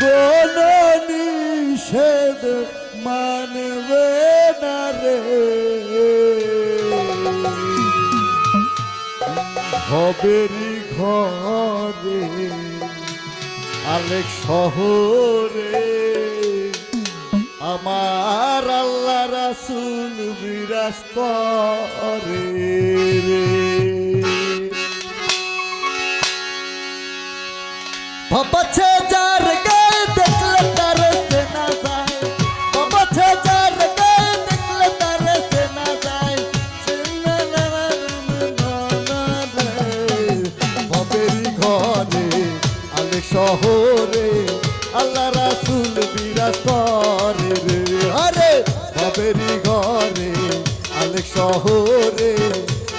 কোন মানবে না রে। হবেরি ঘরে আলেক শহরে আমার আল্লাহ রাসুল বিরাজ করে রে। করে রে, আরে বাবেরি ঘরে আলে শহরে,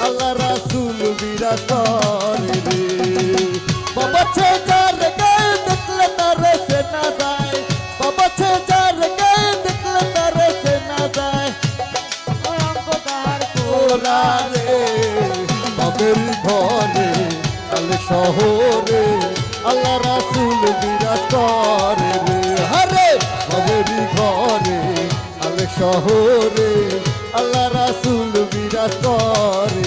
আল্লাহ রাসুল বিরাজ করে রে। বাবা ছে যার গায়ে দেখলে তার সেনা যায়, বাবা ছে যার গায়ে দেখলে তার সেনা যায়। ওরা রে বাবের ঘরে আল শহরে, আল্লাহ রাসুল বিরাজ করে রে। আলে আল শহরে আল্লাহ রাসুল বিরাজ করে।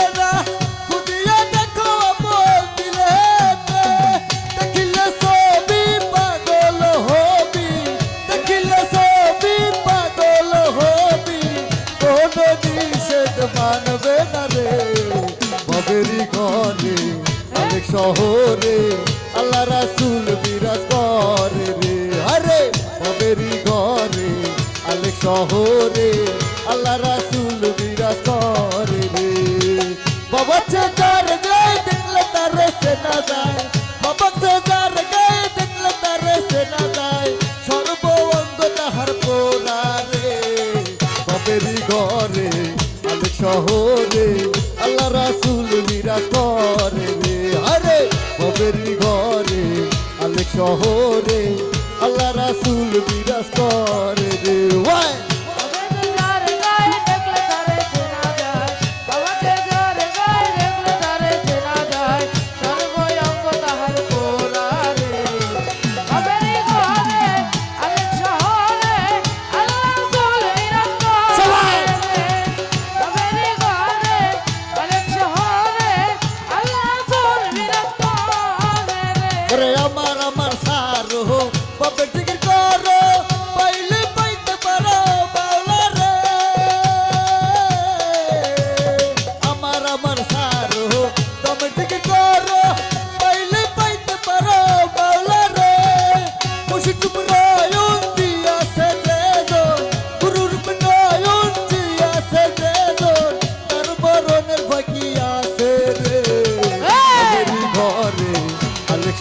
শহরে আল্লাহ রাসুল বিরাজ করে রে। আরে বাবেরি ঘরে অনেক শহরে, আল্লাহ রাসুল বিরাজ করে রে। বাবা চার গায়ে দেখলে তার সেনা যায়, বাবা চার গায়ে দেখলে তার সেনা যায় সর্ব অঙ্গ তাহার পোড়া রে ঘরে শহরে শহরে আল্লাহ রাসুল বিরাজ করে রে। ওয়াই!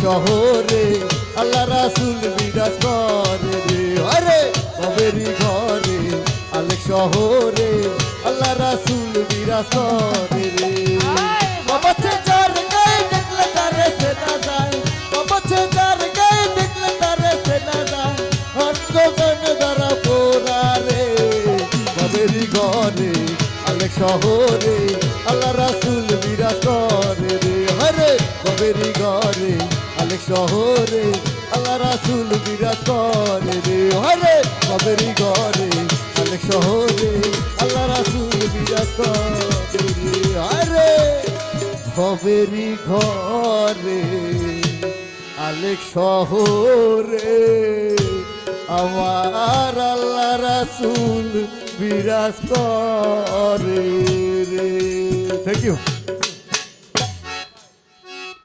শহরে, আল্লাহ রাসুল বিরাজ করে রে। আরে বাবেরি ঘরে, আলেক শহরে, আল্লাহ রাসুল বিরাজ করে রে। শহরে শহরে আল্লাহ রাসুল বিরাজ করে রে। হরে কবেরি ঘরে অনেক শহরে আল্লাহ রাসুল বিরাজ করে হরে কবেরি ঘরে আলেক শহরে, আমার আল্লাহ রাসুল বিরাজ করে রে। Thank you